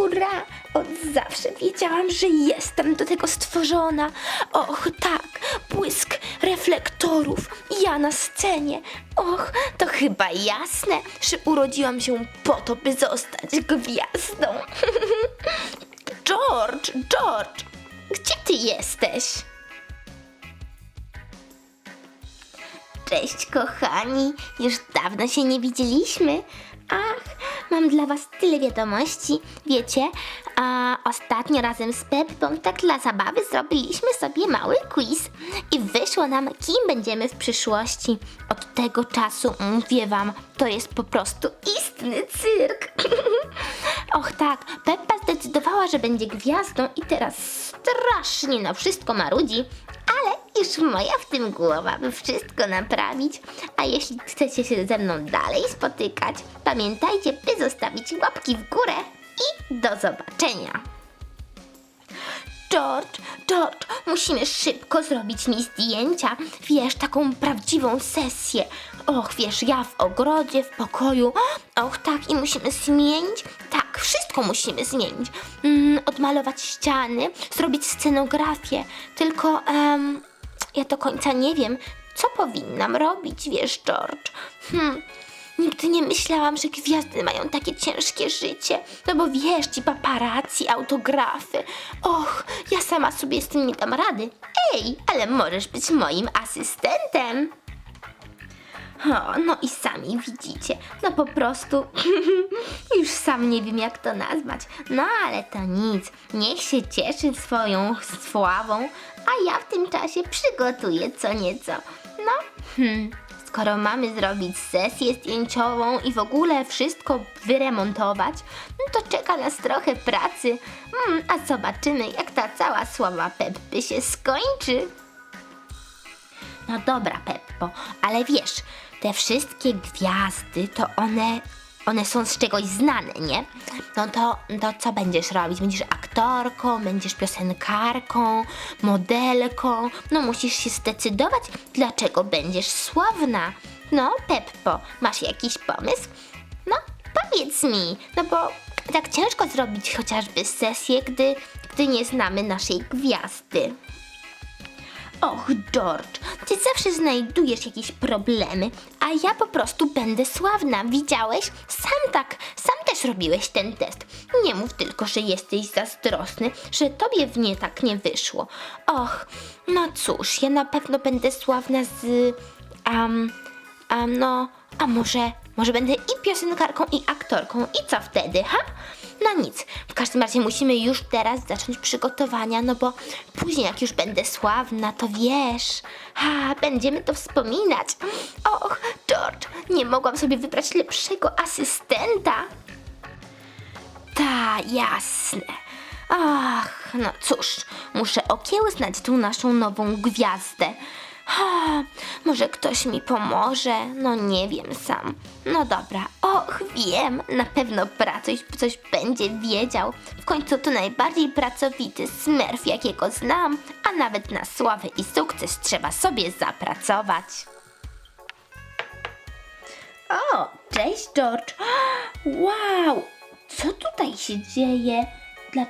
hurra! Od zawsze wiedziałam, że jestem do tego stworzona. Och, tak, błysk reflektorów, ja na scenie. Och, to chyba jasne, że urodziłam się po to, by zostać gwiazdą. George, George, gdzie ty jesteś? Cześć kochani, już dawno się nie widzieliśmy. Ach, mam dla was tyle wiadomości. Wiecie, a ostatnio razem z Peppą tak dla zabawy zrobiliśmy sobie mały quiz i wyszło nam, kim będziemy w przyszłości. Od tego czasu, mówię wam, to jest po prostu istny cyrk. Och tak, Peppa zdecydowała, że będzie gwiazdą i teraz strasznie na wszystko marudzi, już moja w tym głowa, by wszystko naprawić. A jeśli chcecie się ze mną dalej spotykać, pamiętajcie, by zostawić łapki w górę i do zobaczenia. George, George, musimy szybko zrobić mi zdjęcia. Wiesz, taką prawdziwą sesję. Och, wiesz, ja w ogrodzie, w pokoju. Och, tak, i musimy zmienić. Tak, wszystko musimy zmienić. Mm, odmalować ściany, zrobić scenografię. Tylko, em, ja do końca nie wiem, co powinnam robić, wiesz, George. Hmm. Nigdy nie myślałam, że gwiazdy mają takie ciężkie życie. No bo wiesz, ci paparazzi, autografy. Och, ja sama sobie z tym nie dam rady. Ej, ale możesz być moim asystentem. O, no i sami widzicie, no po prostu już sam nie wiem jak to nazwać. No ale to nic, niech się cieszy swoją sławą, a ja w tym czasie przygotuję co nieco. No, hmm, skoro mamy zrobić sesję zdjęciową i w ogóle wszystko wyremontować, no to czeka nas trochę pracy. Hmm, a zobaczymy jak ta cała sława Peppy się skończy. No dobra, Peppo, ale wiesz, te wszystkie gwiazdy, to one, one są z czegoś znane, nie? No to, to co będziesz robić? Będziesz aktorką, będziesz piosenkarką, modelką? No musisz się zdecydować, dlaczego będziesz sławna. No, Peppo, masz jakiś pomysł? No, powiedz mi, no bo tak ciężko zrobić chociażby sesję, gdy, gdy nie znamy naszej gwiazdy. Och, George, ty zawsze znajdujesz jakieś problemy, a ja po prostu będę sławna. Widziałeś? Sam tak, sam też robiłeś ten test. Nie mów tylko, że jesteś zazdrosny, że tobie w nie tak nie wyszło. Och, no cóż, ja na pewno będę sławna z. Um, um, no, a może, może będę i piosenkarką, i aktorką. I co wtedy, ha? No nic, w każdym razie musimy już teraz zacząć przygotowania, no bo później jak już będę sławna, to wiesz, ha, będziemy to wspominać. Och, George, nie mogłam sobie wybrać lepszego asystenta. Ta, jasne. Ach, no cóż, muszę okiełznać tą naszą nową gwiazdę. Może ktoś mi pomoże? No nie wiem sam. No dobra, och wiem, na pewno pracuś coś będzie wiedział. W końcu to najbardziej pracowity smurf, jakiego znam, a nawet na sławę i sukces trzeba sobie zapracować. O, cześć George. Wow, co tutaj się dzieje? Dla...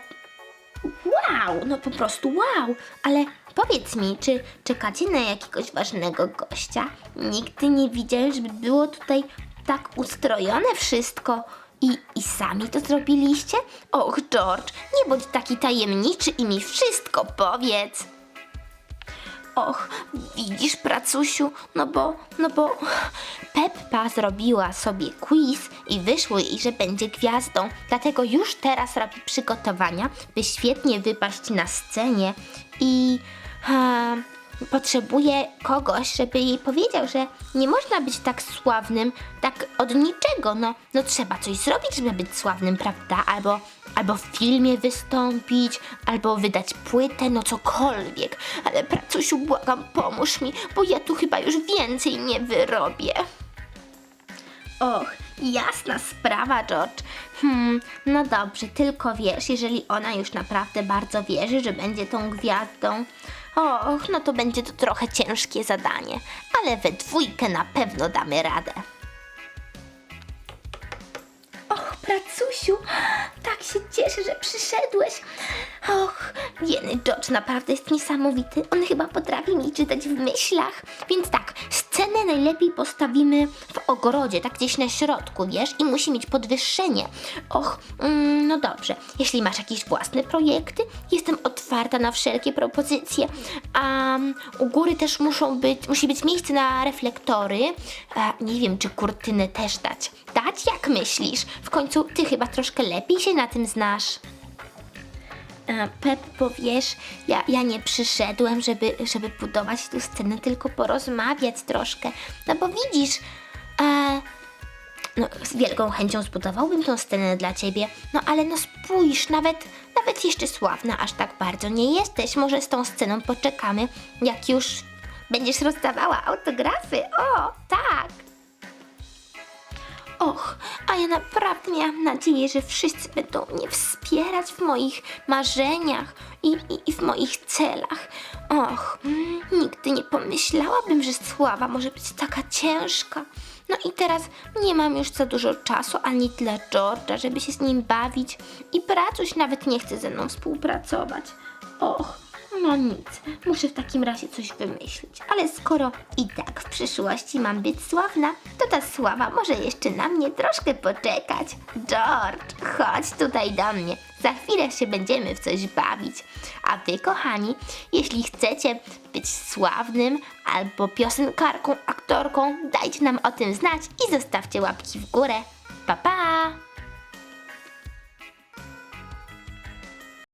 Wow, no po prostu wow, ale powiedz mi, czy czekacie na jakiegoś ważnego gościa? Nigdy nie widziałem, żeby było tutaj tak ustrojone wszystko. I, I sami to zrobiliście? Och, George, nie bądź taki tajemniczy i mi wszystko powiedz. Och, widzisz, pracusiu, no bo, no bo Peppa zrobiła sobie quiz i wyszło jej, że będzie gwiazdą, dlatego już teraz robi przygotowania, by świetnie wypaść na scenie. I e, potrzebuje kogoś, żeby jej powiedział, że nie można być tak sławnym, tak od niczego, no, no trzeba coś zrobić, żeby być sławnym, prawda? Albo, albo w filmie wystąpić, albo wydać płytę, no cokolwiek. Ale pracusiu, błagam, pomóż mi, bo ja tu chyba już więcej nie wyrobię. Och, jasna sprawa, George. Hmm, no dobrze, tylko wiesz, jeżeli ona już naprawdę bardzo wierzy, że będzie tą gwiazdą, och, no to będzie to trochę ciężkie zadanie, ale we dwójkę na pewno damy radę. Pracusiu, tak się cieszę, że przyszedłeś. Och, biedny George naprawdę jest niesamowity. On chyba potrafi mi czytać w myślach. Więc tak, scenę najlepiej postawimy w ogrodzie, tak gdzieś na środku, wiesz? I musi mieć podwyższenie. Och, mm, no dobrze. Jeśli masz jakieś własne projekty, jestem otwarta na wszelkie propozycje. A mm, u góry też muszą być, musi być miejsce na reflektory. A, nie wiem, czy kurtynę też dać. Dać? Jak myślisz? W końcu ty chyba troszkę lepiej się na tym znasz. Peppo, wiesz, ja, ja nie przyszedłem, żeby, żeby budować tu scenę, tylko porozmawiać troszkę. No bo widzisz, e, no, z wielką chęcią zbudowałbym tą scenę dla ciebie, no ale no spójrz, nawet, nawet jeszcze sławna aż tak bardzo nie jesteś. Może z tą sceną poczekamy, jak już będziesz rozdawała autografy. O, tak! Och, a ja naprawdę miałam nadzieję, że wszyscy będą mnie wspierać w moich marzeniach i, i, i w moich celach. Och, mm, nigdy nie pomyślałabym, że sława może być taka ciężka. No i teraz nie mam już za dużo czasu ani dla George'a, żeby się z nim bawić i Bracuś nawet nie chce ze mną współpracować. Och, no nic, muszę w takim razie coś wymyślić. Ale skoro i tak w przyszłości mam być sławna, to ta sława może jeszcze na mnie troszkę poczekać. George, chodź tutaj do mnie. Za chwilę się będziemy w coś bawić. A wy, kochani, jeśli chcecie być sławnym albo piosenkarką, aktorką, dajcie nam o tym znać i zostawcie łapki w górę. Pa, pa!